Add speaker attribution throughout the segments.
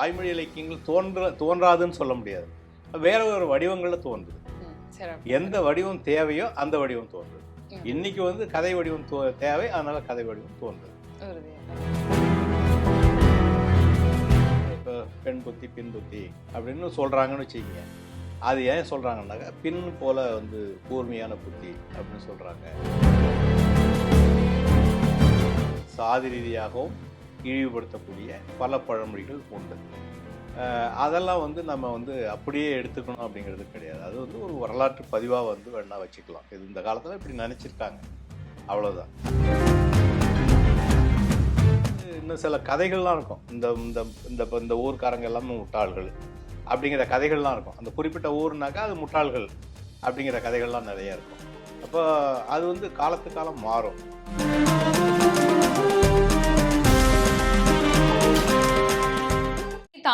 Speaker 1: வாய்மொழி இலக்கியங்கள் தோன்ற தோன்றாதுன்னு சொல்ல முடியாது. வேற ஒரு வடிவங்களில் தோன்றுது. எந்த வடிவம் தேவையோ அந்த வடிவம் தோன்றுது. இன்னைக்கு வந்து கதை வடிவம் தேவை அதனால கதை வடிவம் தோன்றுது. இப்போ பெண் புத்தி பின் புத்தி அப்படின்னு சொல்றாங்கன்னு வச்சுக்கோங்க. அது ஏன் சொல்றாங்கன்னாக்கா பின் போல வந்து கூர்மையான புத்தி அப்படின்னு சொல்றாங்க. சாதி ரீதியாகவும் இழிவுபடுத்தக்கூடிய பல பழமொழிகள் உண்டு. அதெல்லாம் வந்து நம்ம வந்து அப்படியே எடுத்துக்கணும் அப்படிங்கிறது கிடையாது. அது வந்து ஒரு வரலாற்று பதிவாக வந்து வேணா வச்சுக்கலாம். இது இந்த காலத்தில் இப்படி நினச்சிருக்காங்க. அவ்வளோதான் இன்னும் சில கதைகள்லாம் இருக்கும். இந்த இந்த இந்த இந்த ஊர்க்காரங்க எல்லாமே முட்டாள்கள் அப்படிங்கிற கதைகள்லாம் இருக்கும். அந்த குறிப்பிட்ட ஊர்னாக்கா அது முட்டாள்கள் அப்படிங்கிற கதைகள்லாம் நிறையா இருக்கும். அப்போ அது வந்து காலத்து காலம் மாறும்.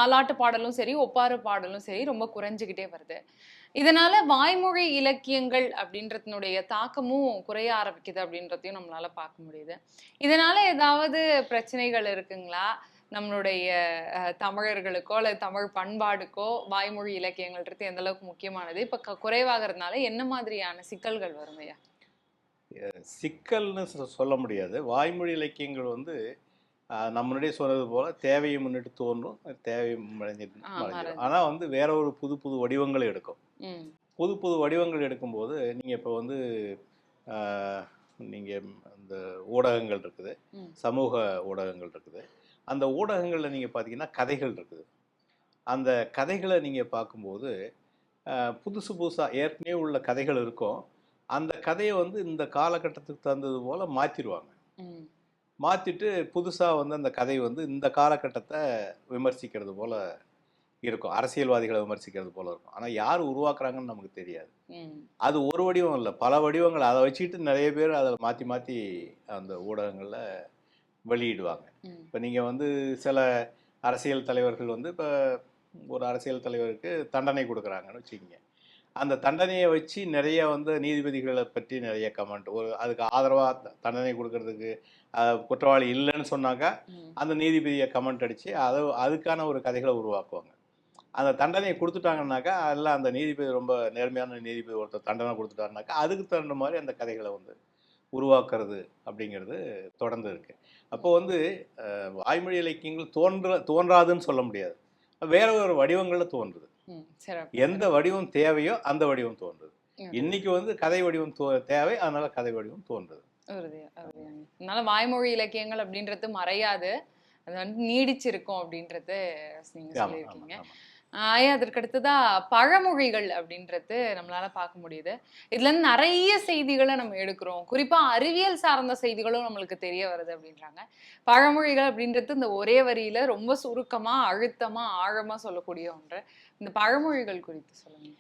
Speaker 2: தாலாட்டு பாடலும் சரி ஒப்பாறு பாடலும் சரி ரொம்ப குறைஞ்சுக்கிட்டே வருது. இதனால வாய்மொழி இலக்கியங்கள் அப்படின்றதுனுடைய தாக்கமும் குறைய ஆரம்பிக்குது அப்படின்றதையும் நம்மளால பார்க்க முடியுது. இதனால ஏதாவது பிரச்சனைகள் இருக்குங்களா? நம்மளுடைய தமிழர்களுக்கோ அல்லது தமிழ் பண்பாடுக்கோ வாய்மொழி இலக்கியங்கள்ன்றது எந்த அளவுக்கு முக்கியமானது? இப்ப க- குறைவாகிறதுனால என்ன மாதிரியான சிக்கல்கள் வரும் ஐயா?
Speaker 1: சிக்கல்னு சொ- சொல்ல முடியாது. வாய்மொழி இலக்கியங்கள் வந்து முன்னாடியே சொன்னது போல தேவையை முன்னிட்டு தோன்றும் தேவையை மறைஞ்சிட்டு மறைஞ்சிடும்
Speaker 2: மறைஞ்சு.
Speaker 1: ஆனால் வந்து வேற ஒரு புது புது வடிவங்களை எடுக்கும். புது புது வடிவங்கள் எடுக்கும்போது நீங்கள் இப்போ வந்து நீங்கள் இந்த ஊடகங்கள் இருக்குது. சமூக ஊடகங்கள் இருக்குது. அந்த ஊடகங்களில் நீங்கள் பார்த்தீங்கன்னா கதைகள் இருக்குது. அந்த கதைகளை நீங்கள் பார்க்கும்போது புதுசு புதுசாக ஏற்கனவே உள்ள கதைகள் இருக்கும். அந்த கதையை வந்து இந்த காலகட்டத்துக்கு தகுந்தது போல் மாற்றிடுவாங்க மாற்றிட்டு புதுசாக வந்து அந்த கதை வந்து இந்த காலகட்டத்தை விமர்சிக்கிறது போல் இருக்கும். அரசியல்வாதிகளை விமர்சிக்கிறது போல் இருக்கும். ஆனால் யார் உருவாக்குறாங்கன்னு நமக்கு தெரியாது. அது ஒரு வடிவம் இல்லை. பல வடிவங்கள். அதை வச்சுக்கிட்டு நிறைய பேர் அதை மாற்றி மாற்றி அந்த ஊடகங்களில் வெளியிடுவாங்க. இப்போ நீங்கள் வந்து சில அரசியல் தலைவர்கள் வந்து இப்போ ஒரு அரசியல் தலைவருக்கு தண்டனை கொடுக்குறாங்கன்னு வச்சுக்கோங்க. அந்த தண்டனையை வச்சு நிறைய வந்து நீதிபதிகளை பற்றி நிறைய கமெண்ட் ஒரு அதுக்கு ஆதரவாக தண்டனை கொடுக்கறதுக்கு குற்றவாளி இல்லைன்னு சொன்னாக்கா அந்த நீதிபதியை கமெண்ட் அடித்து அதை அதுக்கான ஒரு கதைகளை உருவாக்குவாங்க. அந்த தண்டனையை கொடுத்துட்டாங்கன்னாக்கா அதில் அந்த நீதிபதி ரொம்ப நேர்மையான நீதிபதி ஒருத்தர் தண்டனை கொடுத்துட்டாருனாக்கா அதுக்கு தகுந்த மாதிரி அந்த கதைகளை வந்து உருவாக்குறது அப்படிங்கிறது தொடர்ந்து இருக்கு. அப்போ வந்து வாய்மொழி இலக்கியங்கள் தோன்ற தோன்றாதுன்னு சொல்ல முடியாது. வேற ஒரு வடிவங்களில் தோன்றுது. எந்த வடிவம் தேவையோ அந்த வடிவம் தோன்றுது. இன்னைக்கு வந்து கதை வடிவம் தேவை அதனால கதை வடிவம் தோன்றுது.
Speaker 2: அதனால வாய்மொழி இலக்கியங்கள் அப்படின்றது மறையாது. அது வந்து நீடிச்சிருக்கும் அப்படின்றது நீங்க சொல்லியிருக்கீங்க. அதற்கு அடுத்ததாக பழமொழிகள் அப்படின்றது நம்மளால பார்க்க முடியுது. இதுல இருந்து நிறைய செய்திகளை நம்ம எடுக்கிறோம். குறிப்பா அறிவியல் சார்ந்த செய்திகளும் நம்மளுக்கு தெரிய வருது அப்படின்றாங்க. பழமொழிகள் அப்படின்றது இந்த ஒரே வரியில ரொம்ப சுருக்கமா அழுத்தமா ஆழமா சொல்லக்கூடிய ஒன்று. இந்த பழமொழிகள் குறித்து சொல்லுங்க.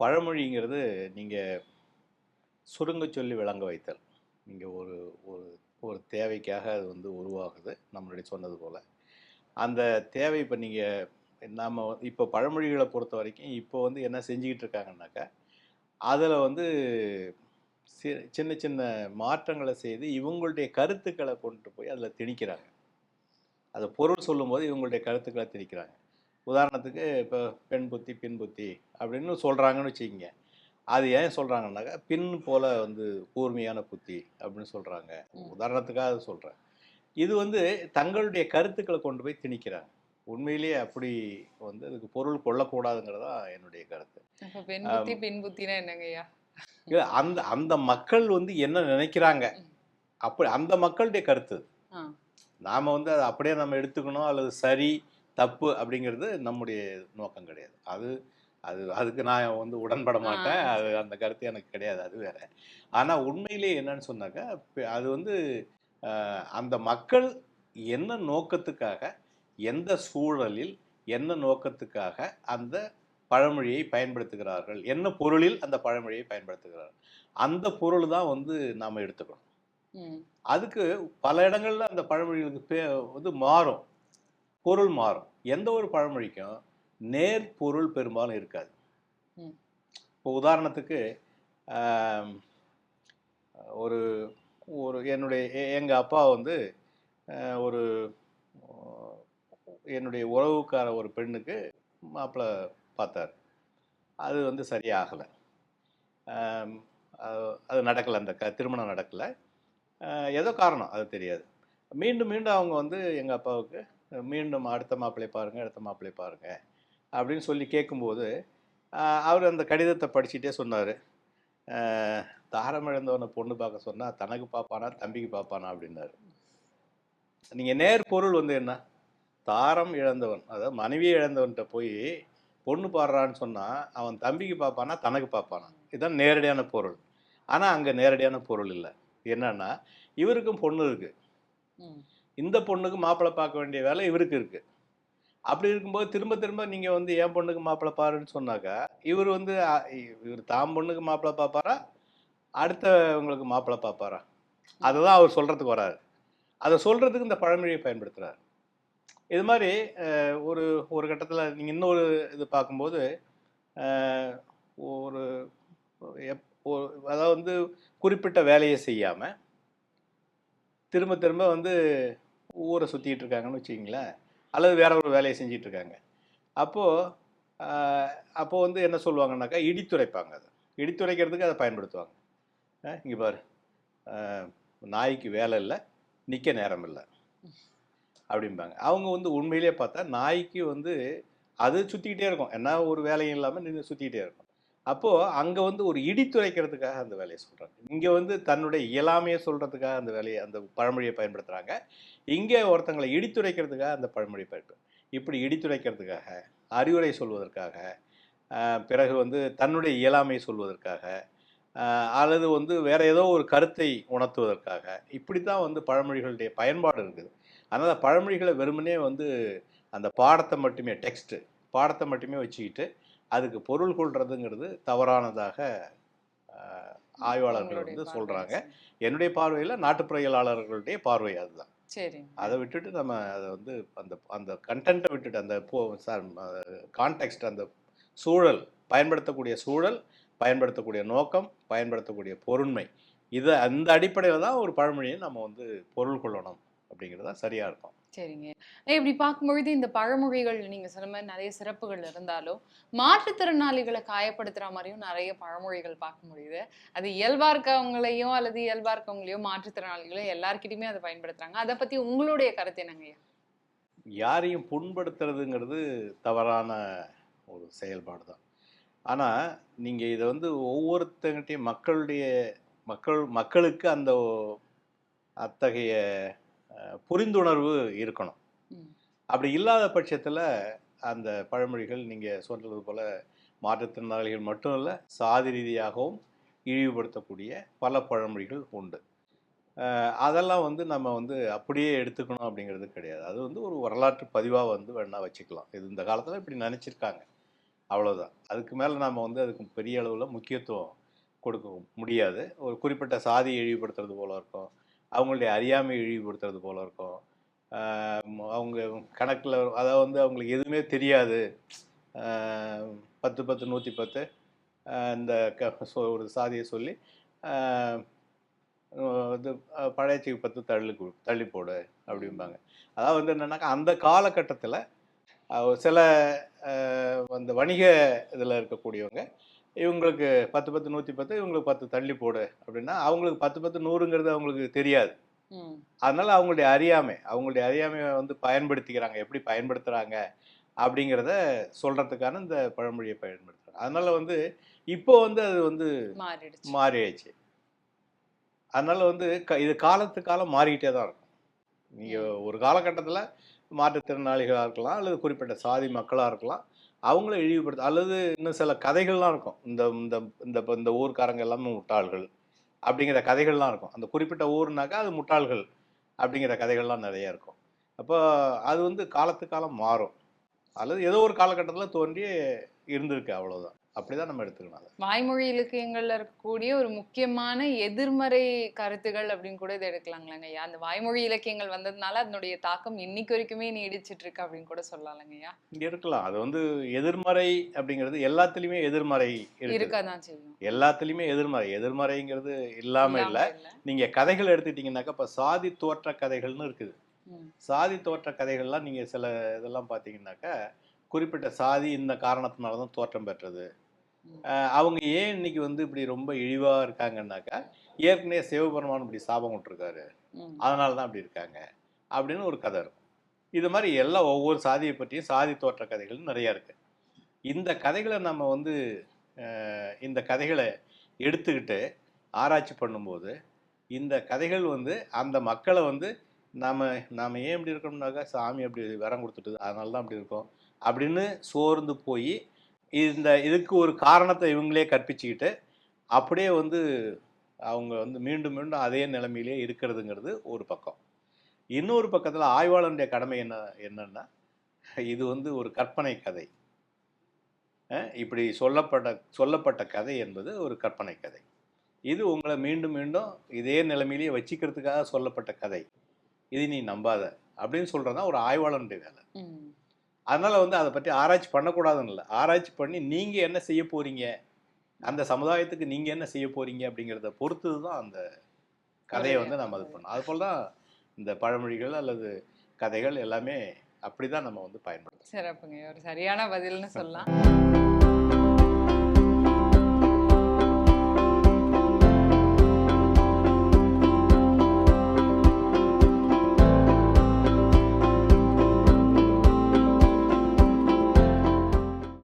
Speaker 1: பழமொழிங்கிறது நீங்கள் சுருங்க சொல்லி விளங்க வைத்தல். நீங்கள் ஒரு ஒரு ஒரு தேவைக்காக அது வந்து உருவாகுது. நம்மளுடைய சொன்னது போல். அந்த தேவை இப்போ நீங்கள் நாம் இப்போ பழமொழிகளை பொறுத்த வரைக்கும் இப்போ வந்து என்ன செஞ்சுக்கிட்டு இருக்காங்கன்னாக்கா அதில் வந்து சி- சின்ன சின்ன மாற்றங்களை செய்து இவங்களுடைய கருத்துக்களை கொண்டு போய் அதில் திணிக்கிறாங்க. அது பொருள் சொல்லும்போது இவங்களுடைய கருத்துக்களை திணிக்கிறாங்க. உதாரணத்துக்கு இப்போ பெண் புத்தி பின் புத்தி அப்படின்னு சொல்கிறாங்கன்னு வச்சுக்கிங்க. அது ஏன் சொல்கிறாங்கன்னாக்கா பின் போல வந்து கூர்மையான புத்தி அப்படின்னு சொல்கிறாங்க. உதாரணத்துக்காக சொல்கிறேன் இது வந்து தங்களுடைய கருத்துக்களை கொண்டு போய் திணிக்கிறாங்க. உண்மையிலேயே அப்படி வந்து அதுக்கு பொருள் கொள்ளக்கூடாதுங்கிறதா என்னுடைய கருத்து.
Speaker 2: அப்ப பெண் புத்தி பின் புத்தினா என்னங்க ஐயா?
Speaker 1: இல்ல, அந்த அந்த மக்கள் வந்து என்ன நினைக்கிறாங்க? அப்படி அந்த மக்களுடைய கருத்து. நாம் வந்து அதை அப்படியே நம்ம எடுத்துக்கணும் அல்லது சரி தப்பு அப்படிங்கிறது நம்முடைய நோக்கம் கிடையாது. அது அது அதுக்கு நான் வந்து உடன்பட மாட்டேன். அது அந்த கருத்து எனக்கு கிடையாது அது வேற. ஆனால் உண்மையிலேயே என்னன்னு சொன்னாக்கா அது வந்து அந்த மக்கள் என்ன நோக்கத்துக்காக எந்த சூழலில் என்ன நோக்கத்துக்காக அந்த பழமொழியை பயன்படுத்துகிறார்கள் என்ன பொருளில் அந்த பழமொழியை பயன்படுத்துகிறார்கள் அந்த பொருள் தான் வந்து நாம் எடுத்துக்கணும். அதுக்கு பல இடங்கள்ல அந்த பழமொழிகளுக்கு பே வந்து மாறும். பொருள் மாறும். எந்த ஒரு பழமொழிக்கும் நேர் பொருள் பெரும்பாலும் இருக்காது. இப்போ உதாரணத்துக்கு ஒரு ஒரு என்னுடைய எ- எங்க அப்பா வந்து ஒரு என்னுடைய உறவுக்கார ஒரு பெண்ணுக்கு மாப்பிள்ளை பார்த்தார். அது வந்து சரியாகலை. அது நடக்கலை அந்த க திருமணம் நடக்கலை. ஏதோ காரணம் அது தெரியாது. மீண்டும் மீண்டும் அவங்க வந்து எங்கள் அப்பாவுக்கு மீண்டும் அடுத்த மாப்பிள்ளை பாருங்கள் அடுத்த மாப்பிள்ளை பாருங்கள் அப்படின்னு சொல்லி கேட்கும்போது அவர் அந்த கடிதத்தை படிச்சுட்டே சொன்னார். தாரம் இழந்தவனை பொண்ணு பார்க்க சொன்னால் தனக்கு பார்ப்பானா தம்பிக்கு பார்ப்பானா? அப்படின்னாரு. நீங்கள் நேர் பொருள் வந்து என்ன? தாரம் இழந்தவன் அதாவது மனைவி இழந்தவன்கிட்ட போய் பொண்ணு பாடுறான்னு சொன்னால் அவன் தம்பிக்கு பார்ப்பானா தனக்கு பார்ப்பானா இதுதான் நேரடியான பொருள். ஆனால் அங்கே நேரடியான பொருள் இல்லை. என்னன்னா இவருக்கும் பொண்ணு இருக்குது. இந்த பொண்ணுக்கு மாப்பிள்ளை பார்க்க வேண்டிய வேலை இவருக்கு இருக்கு. அப்படி இருக்கும்போது திரும்ப திரும்ப நீங்க வந்து என் பொண்ணுக்கு மாப்பிள்ளை பாருன்னு சொன்னாக்கா இவர் வந்து இவர் தாம் பொண்ணுக்கு மாப்பிள்ளை பார்ப்பாரா அடுத்தவங்களுக்கு மாப்பிள்ளை பார்ப்பாரா அதுதான் அவர் சொல்றதுக்கு வராரு. அதை சொல்றதுக்கு இந்த பழமொழியை பயன்படுத்துறாரு. இது மாதிரி ஒரு ஒரு கட்டத்தில் நீங்கள் இன்னொரு இது பார்க்கும்போது ஒரு எப் அதாவது வந்து குறிப்பிட்ட வேலையை செய்யாமல் திரும்ப திரும்ப வந்து ஊரை சுற்றிட்டு இருக்காங்கன்னு வச்சுக்கிங்களேன் அல்லது வேற ஒரு வேலையை செஞ்சிட்டு இருக்காங்க. அப்போது அப்போது வந்து என்ன சொல்லுவாங்கன்னாக்கா இடித்துரைப்பாங்க அதை. இடித்துரைக்கிறதுக்கு அதை பயன்படுத்துவாங்க. இங்கே பாரு. நாய்க்கு வேலை இல்லை நிற்க நேரம் இல்லை. அப்படிம்பாங்க. அவங்க வந்து உண்மையிலே பார்த்தா நாய்க்கு வந்து அது சுற்றிக்கிட்டே இருக்கும். என்ன ஒரு வேலையும் இல்லாமல் நின்று சுற்றிக்கிட்டே இருக்கும். அப்போது அங்கே வந்து ஒரு இடித்துரைக்கிறதுக்காக அந்த வேலையை சொல்கிறாங்க இங்கே வந்து தன்னுடைய இயலாமையை சொல்கிறதுக்காக அந்த வேலையை அந்த பழமொழியை பயன்படுத்துகிறாங்க இங்கே ஒருத்தங்களை இடித்துரைக்கிறதுக்காக அந்த பழமொழியை பயன்படுத்து இப்படி இடித்துரைக்கிறதுக்காக அறிவுரை சொல்வதற்காக பிறகு வந்து தன்னுடைய இயலாமையை சொல்வதற்காக அல்லது வந்து வேறு ஏதோ ஒரு கருத்தை உணர்த்துவதற்காக இப்படி தான் வந்து பழமொழிகளுடைய பயன்பாடு இருக்குது. அதனால் பழமொழிகளை வெறுமனே வந்து அந்த பாடத்தை மட்டுமே டெக்ஸ்ட்டு பாடத்தை மட்டுமே வச்சுக்கிட்டு அதுக்கு பொருள் கொள்றதுங்கிறது தவறானதாக ஆய்வாளர்கள் வந்து சொல்கிறாங்க. என்னுடைய பார்வையில் நாட்டுப்புறவியலாளர்களுடைய பார்வை அதுதான்.
Speaker 2: சரி
Speaker 1: அதை விட்டுட்டு நம்ம அதை வந்து அந்த அந்த கண்டென்ட்டை விட்டுட்டு அந்த போ சார் கான்டெக்ஸ்ட் அந்த சூழல் பயன்படுத்தக்கூடிய சூழல் பயன்படுத்தக்கூடிய நோக்கம் பயன்படுத்தக்கூடிய பொருண்மை இதை அந்த அடிப்படையில் தான் ஒரு பழமொழியை நம்ம வந்து பொருள் கொள்ளணும். அப்படிங்கிறது சரியாக இருக்கும்.
Speaker 2: சரிங்க. இப்படி பார்க்கும்பொழுது இந்த பழமொழிகள் நீங்க சொன்ன மாதிரி நிறைய சிறப்புகள் இருந்தாலும் மாற்றுத்திறனாளிகளை காயப்படுத்துற மாதிரியும் நிறைய பழமொழிகள் பார்க்க முடியுது. அது இயல்பா இருக்கவங்களையும் அல்லது இயல்பா இருக்கவங்களையும் மாற்றுத்திறனாளிகளையும் எல்லார்கிட்டயுமே அதை பயன்படுத்துறாங்க. அதை பத்தி உங்களுடைய கருத்து என்னங்கய்யா
Speaker 1: யாரையும் புண்படுத்துறதுங்கிறது தவறான ஒரு செயல்பாடு தான். ஆனால் நீங்கள் இதை வந்து ஒவ்வொருத்தங்கிட்டையும் மக்களுடைய மக்கள் மக்களுக்கு அந்த அத்தகைய புரிந்துணர்வு இருக்கணும். அப்படி இல்லாத பட்சத்தில் அந்த பழமொழிகள் நீங்கள் சொல்கிறது போல் மாற்றுத்திறனாளிகள் மட்டும் இல்லை சாதி ரீதியாகவும் இழிவுபடுத்தக்கூடிய பல பழமொழிகள் உண்டு. அதெல்லாம் வந்து நம்ம வந்து அப்படியே எடுத்துக்கணும் அப்படிங்கிறது கிடையாது. அது வந்து ஒரு வரலாற்று பதிவாக வந்து வேணால் வச்சுக்கலாம். இது இந்த காலத்தில் இப்படி நினச்சிருக்காங்க. அவ்வளோதான் அதுக்கு மேலே நம்ம வந்து அதுக்கு பெரிய அளவில் முக்கியத்துவம் கொடுக்க முடியாது. ஒரு குறிப்பிட்ட சாதியை இழிவுபடுத்துறது போல இருக்கும். அவங்களுடைய அறியாமை இழிவுபடுத்துறது போல இருக்கும். அவங்க கணக்கில் அதாவது வந்து அவங்களுக்கு எதுவுமே தெரியாது. பத்து பத்து நூற்றி பத்து. இந்த க சொ- ஒரு சாதியை சொல்லி இது அஹ் பழையச்சிக்கு பத்து தள்ளி தள்ளி போடு அப்படிம்பாங்க. அதாவது வந்து என்னென்னாக்கா அந்த காலகட்டத்தில் சில அந்த வணிக இதில் இருக்கக்கூடியவங்க இவங்களுக்கு பத்து பத்து நூற்றி பத்து இவங்களுக்கு பத்து தள்ளி போடு அப்படின்னா அவங்களுக்கு பத்து பத்து நூறுங்கிறது அவங்களுக்கு தெரியாது. அதனால அவங்களுடைய அறியாமை அவங்களுடைய அறியாமையை வந்து பயன்படுத்திக்கிறாங்க. எப்படி பயன்படுத்துகிறாங்க அப்படிங்கிறத சொல்கிறதுக்கான இந்த பழமொழியை பயன்படுத்துகிறாங்க அதனால வந்து இப்போ வந்து அது வந்து
Speaker 2: மாறிடுச்சு.
Speaker 1: அதனால வந்து க இது காலத்து காலம் மாறிக்கிட்டே தான் இருக்கும். நீங்கள் ஒரு காலகட்டத்தில் மாற்றுத்திறனாளிகளாக இருக்கலாம் அல்லது குறிப்பிட்ட சாதி மக்களாக இருக்கலாம். அவங்கள இழிவுபடுத்த அல்லது இன்னும் சில கதைகள்லாம் இருக்கும். இந்த இந்த இந்த இந்த ஊர்க்காரங்க எல்லாமே முட்டாள்கள் அப்படிங்கிற கதைகள்லாம் இருக்கும். அந்த குறிப்பிட்ட ஊர்னாக்கா அது முட்டாள்கள் அப்படிங்கிற கதைகள்லாம் நிறைய இருக்கும். அப்போ அது வந்து காலத்து காலம் மாறும். அல்லது ஏதோ ஒரு காலகட்டத்தில் தோன்றி இருந்திருக்கு அவ்வளோதான் அப்படிதான் நம்ம எடுத்துக்கணும்
Speaker 2: வாய்மொழி இலக்கியங்கள்ல இருக்கக்கூடிய ஒரு முக்கியமான எதிர்மறை கருத்துகள் அப்படின்னு கூட இதை எடுக்கலாங்களாங்க ஐயா. அந்த வாய்மொழி இலக்கியங்கள் வந்ததுனால அதனுடைய தாக்கம் இன்னைக்கு வரைக்குமே நீடிச்சிட்டு இருக்கு அப்படின்னு கூட
Speaker 1: இங்க இருக்கலாம். அது வந்து எதிர்மறை அப்படிங்கிறது எல்லாத்துலயுமே எதிர்மறை இருக்குது
Speaker 2: இருக்கதான் செய்யும்.
Speaker 1: எல்லாத்துலயுமே எதிர்மறை. எதிர்மறைங்கிறது இல்லாம இல்ல. நீங்க கதைகள் எடுத்துக்கிட்டீங்கன்னாக்கா இப்ப சாதி தோற்ற கதைகள்னு இருக்குது. சாதி தோற்ற கதைகள்லாம் நீங்கள் சில இதெல்லாம் பார்த்தீங்கன்னாக்கா குறிப்பிட்ட சாதி இந்த காரணத்தினால தான் தோற்றம் பெற்றது. அவங்க ஏன் இன்னைக்கு வந்து இப்படி ரொம்ப இழிவாக இருக்காங்கன்னாக்கா ஏற்கனவே சிவபெருமான் இப்படி சாபம் விட்டுருக்காரு. அதனால தான் அப்படி இருக்காங்க. அப்படின்னு ஒரு கதை இருக்கும். இது மாதிரி எல்லா ஒவ்வொரு சாதியை பற்றியும் சாதி தோற்ற கதைகள் நிறைய இருக்கு. இந்த கதைகளை நம்ம வந்து இந்த கதைகளை எடுத்துக்கிட்டு ஆராய்ச்சி பண்ணும்போது இந்த கதைகள் வந்து அந்த மக்களை வந்து நாம நாம ஏன் இப்படி இருக்கோம்னாக்கா சாமி அப்படி வரம் கொடுத்துட்டு அதனால தான் அப்படி இருக்கோம். அப்படின்னு சோர்ந்து போய் இந்த இதுக்கு ஒரு காரணத்தை இவங்களே கற்பிச்சுக்கிட்டு அப்படியே வந்து அவங்க வந்து மீண்டும் மீண்டும் அதே நிலைமையிலே இருக்கிறதுங்கிறது ஒரு பக்கம். இன்னொரு பக்கத்தில் ஆய்வாளனுடைய கடமை என்ன என்னன்னா இது வந்து ஒரு கற்பனை கதை. இப்படி சொல்லப்பட்ட சொல்லப்பட்ட கதை என்பது ஒரு கற்பனை கதை. இது உங்களை மீண்டும் மீண்டும் இதே நிலைமையிலேயே வச்சுக்கிறதுக்காக சொல்லப்பட்ட கதை. இது நீ நம்பாத அப்படின்னு சொல்றதுதான் ஒரு ஆய்வாளனுடைய வேலை. அதனால வந்து அதை பற்றி ஆராய்ச்சி பண்ணக்கூடாதுன்னு இல்லை. ஆராய்ச்சி பண்ணி நீங்க என்ன செய்ய போறீங்க? அந்த சமுதாயத்துக்கு நீங்க என்ன செய்ய போறீங்க? அப்படிங்கிறத பொறுத்தது தான் அந்த கதையை வந்து நம்ம இது பண்ணோம் அதுபோல் தான் இந்த பழமொழிகள் அல்லது கதைகள் எல்லாமே அப்படிதான் நம்ம வந்து பயன்படுத்தும்
Speaker 2: சிறப்புங்க. ஒரு சரியான பதில்னு சொல்லலாம்.